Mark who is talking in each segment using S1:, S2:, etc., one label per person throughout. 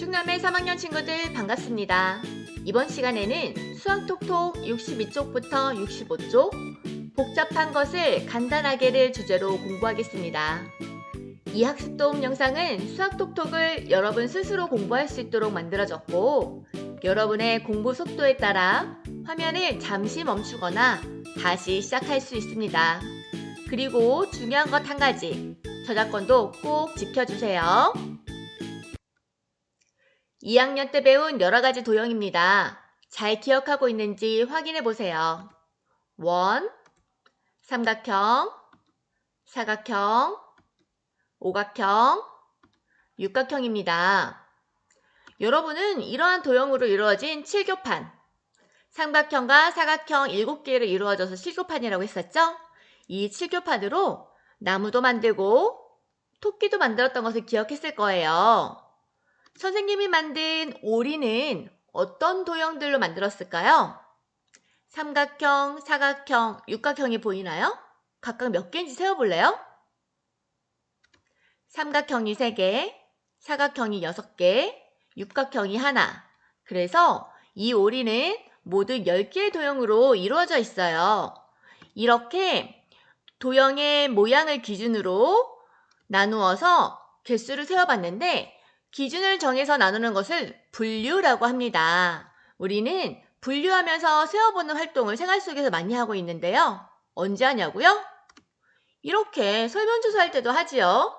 S1: 충남의 3학년 친구들 반갑습니다. 이번 시간에는 수학톡톡 62쪽부터 65쪽 복잡한 것을 간단하게를 주제로 공부하겠습니다. 이 학습 도움 영상은 수학톡톡을 여러분 스스로 공부할 수 있도록 만들어졌고 여러분의 공부 속도에 따라 화면을 잠시 멈추거나 다시 시작할 수 있습니다. 그리고 중요한 것 한 가지 저작권도 꼭 지켜주세요. 2학년 때 배운 여러 가지 도형입니다. 잘 기억하고 있는지 확인해 보세요. 원, 삼각형, 사각형, 오각형, 육각형입니다. 여러분은 이러한 도형으로 이루어진 칠교판, 삼각형과 사각형 7개로 이루어져서 칠교판이라고 했었죠? 이 칠교판으로 나무도 만들고 토끼도 만들었던 것을 기억했을 거예요. 선생님이 만든 오리는 어떤 도형들로 만들었을까요? 삼각형, 사각형, 육각형이 보이나요? 각각 몇 개인지 세어볼래요? 삼각형이 3개, 사각형이 6개, 육각형이 하나. 그래서 이 오리는 모두 10개의 도형으로 이루어져 있어요. 이렇게 도형의 모양을 기준으로 나누어서 개수를 세어봤는데 기준을 정해서 나누는 것을 분류라고 합니다. 우리는 분류하면서 세어보는 활동을 생활 속에서 많이 하고 있는데요. 언제 하냐고요? 이렇게 설문조사 할 때도 하지요.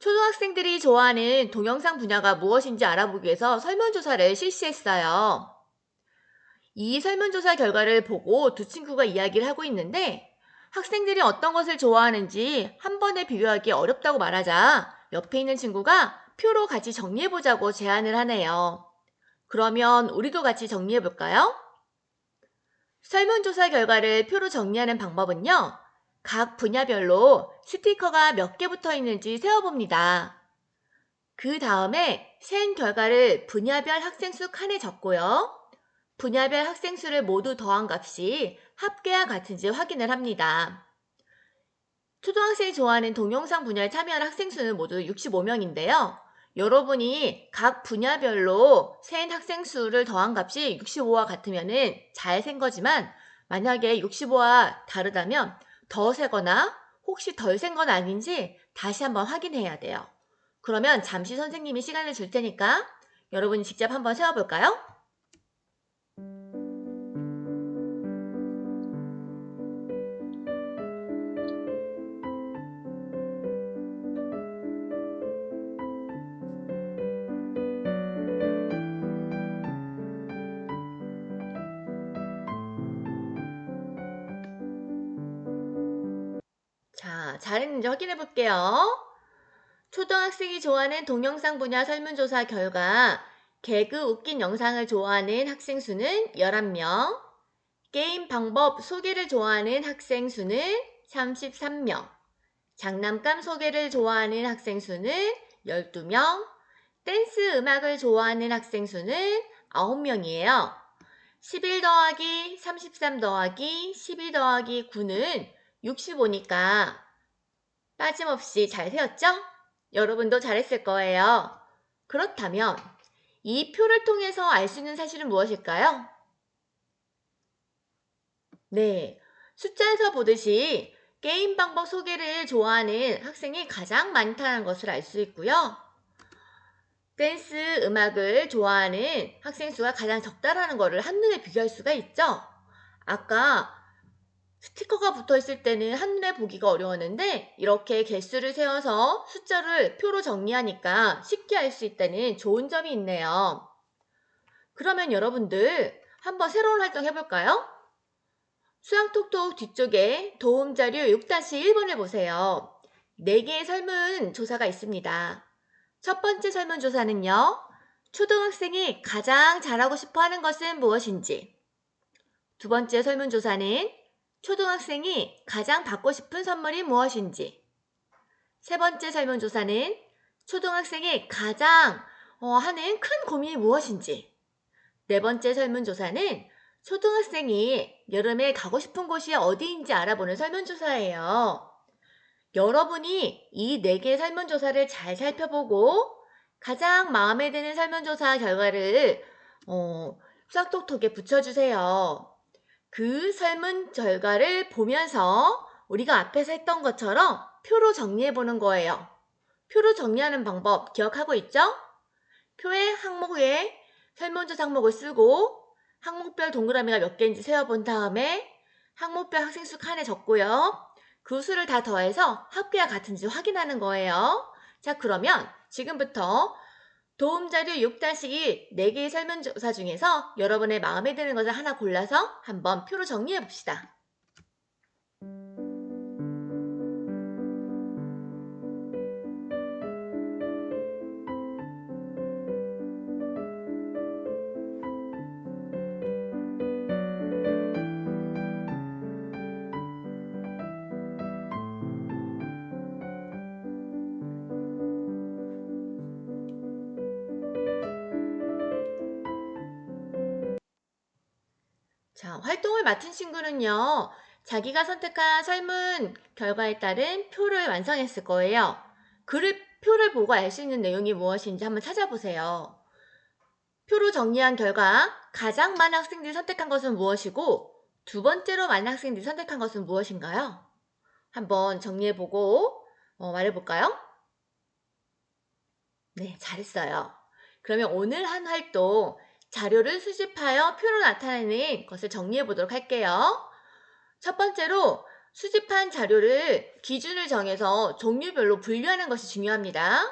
S1: 초등학생들이 좋아하는 동영상 분야가 무엇인지 알아보기 위해서 설문조사를 실시했어요. 이 설문조사 결과를 보고 두 친구가 이야기를 하고 있는데 학생들이 어떤 것을 좋아하는지 한 번에 비교하기 어렵다고 말하자 옆에 있는 친구가 표로 같이 정리해보자고 제안을 하네요. 그러면 우리도 같이 정리해볼까요? 설문조사 결과를 표로 정리하는 방법은요. 각 분야별로 스티커가 몇 개 붙어 있는지 세어봅니다. 그 다음에 센 결과를 분야별 학생 수 칸에 적고요. 분야별 학생 수를 모두 더한 값이 합계와 같은지 확인을 합니다. 초등학생이 좋아하는 동영상 분야에 참여한 학생 수는 모두 65명인데요. 여러분이 각 분야별로 센 학생 수를 더한 값이 65와 같으면 잘 센 거지만 만약에 65와 다르다면 더 세거나 혹시 덜 센 건 아닌지 다시 한번 확인해야 돼요. 그러면 잠시 선생님이 시간을 줄 테니까 여러분이 직접 한번 세워볼까요? 잘했는지 확인해 볼게요. 초등학생이 좋아하는 동영상 분야 설문조사 결과 개그 웃긴 영상을 좋아하는 학생 수는 11명, 게임 방법 소개를 좋아하는 학생 수는 33명, 장난감 소개를 좋아하는 학생 수는 12명, 댄스 음악을 좋아하는 학생 수는 9명이에요. 11 더하기 33 더하기 12 더하기 9는 65니까 빠짐없이 잘 세웠죠? 여러분도 잘했을 거예요. 그렇다면 이 표를 통해서 알 수 있는 사실은 무엇일까요? 네, 숫자에서 보듯이 게임 방법 소개를 좋아하는 학생이 가장 많다는 것을 알 수 있고요. 댄스 음악을 좋아하는 학생 수가 가장 적다라는 것을 한눈에 비교할 수가 있죠. 아까 스티커가 붙어 있을 때는 한눈에 보기가 어려웠는데 이렇게 개수를 세워서 숫자를 표로 정리하니까 쉽게 알 수 있다는 좋은 점이 있네요. 그러면 여러분들 한번 새로운 활동 해볼까요? 수학톡톡 뒤쪽에 도움 자료 6-1번을 보세요. 4개의 설문조사가 있습니다. 첫 번째 설문조사는요. 초등학생이 가장 잘하고 싶어 하는 것은 무엇인지 두 번째 설문조사는 초등학생이 가장 받고 싶은 선물이 무엇인지. 세 번째 설문조사는 초등학생이 가장 어, 하는 큰 고민이 무엇인지. 네 번째 설문조사는 초등학생이 여름에 가고 싶은 곳이 어디인지 알아보는 설문조사예요. 여러분이 이 네 개의 설문조사를 잘 살펴보고 가장 마음에 드는 설문조사 결과를 어, 수학톡톡에 붙여주세요. 그 설문 결과를 보면서 우리가 앞에서 했던 것처럼 표로 정리해 보는 거예요. 표로 정리하는 방법 기억하고 있죠? 표의 항목에 설문조사 항목을 쓰고 항목별 동그라미가 몇 개인지 세어본 다음에 항목별 학생 수 칸에 적고요. 그 수를 다 더해서 합계가 같은지 확인하는 거예요. 자, 그러면 지금부터 도움자료 6-1 4개의 설문조사 중에서 여러분의 마음에 드는 것을 하나 골라서 한번 표로 정리해 봅시다. 활동을 맡은 친구는요, 자기가 선택한 설문 결과에 따른 표를 완성했을 거예요. 글을, 표를 보고 알 수 있는 내용이 무엇인지 한번 찾아보세요. 표로 정리한 결과, 가장 많은 학생들이 선택한 것은 무엇이고, 두 번째로 많은 학생들이 선택한 것은 무엇인가요? 한번 정리해보고 어, 말해볼까요? 네, 잘했어요. 그러면 오늘 한 활동, 자료를 수집하여 표로 나타내는 것을 정리해 보도록 할게요. 첫 번째로 수집한 자료를 기준을 정해서 종류별로 분류하는 것이 중요합니다.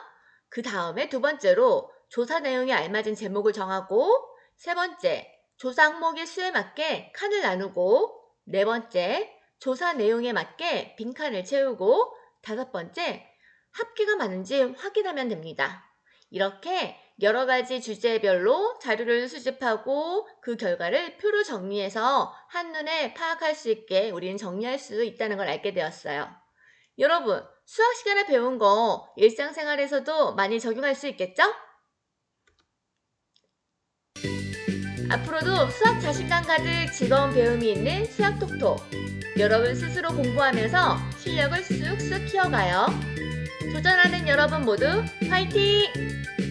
S1: 그 다음에 두 번째로 조사 내용에 알맞은 제목을 정하고 세 번째, 조사 항목의 수에 맞게 칸을 나누고 네 번째, 조사 내용에 맞게 빈칸을 채우고 다섯 번째, 합계가 맞는지 확인하면 됩니다. 이렇게 여러 가지 주제별로 자료를 수집하고 그 결과를 표로 정리해서 한눈에 파악할 수 있게 우리는 정리할 수 있다는 걸 알게 되었어요. 여러분, 수학 시간에 배운 거 일상생활에서도 많이 적용할 수 있겠죠? 앞으로도 수학 자신감 가득 즐거운 배움이 있는 수학 톡톡. 여러분 스스로 공부하면서 실력을 쑥쑥 키워가요. 도전하는 여러분 모두 화이팅!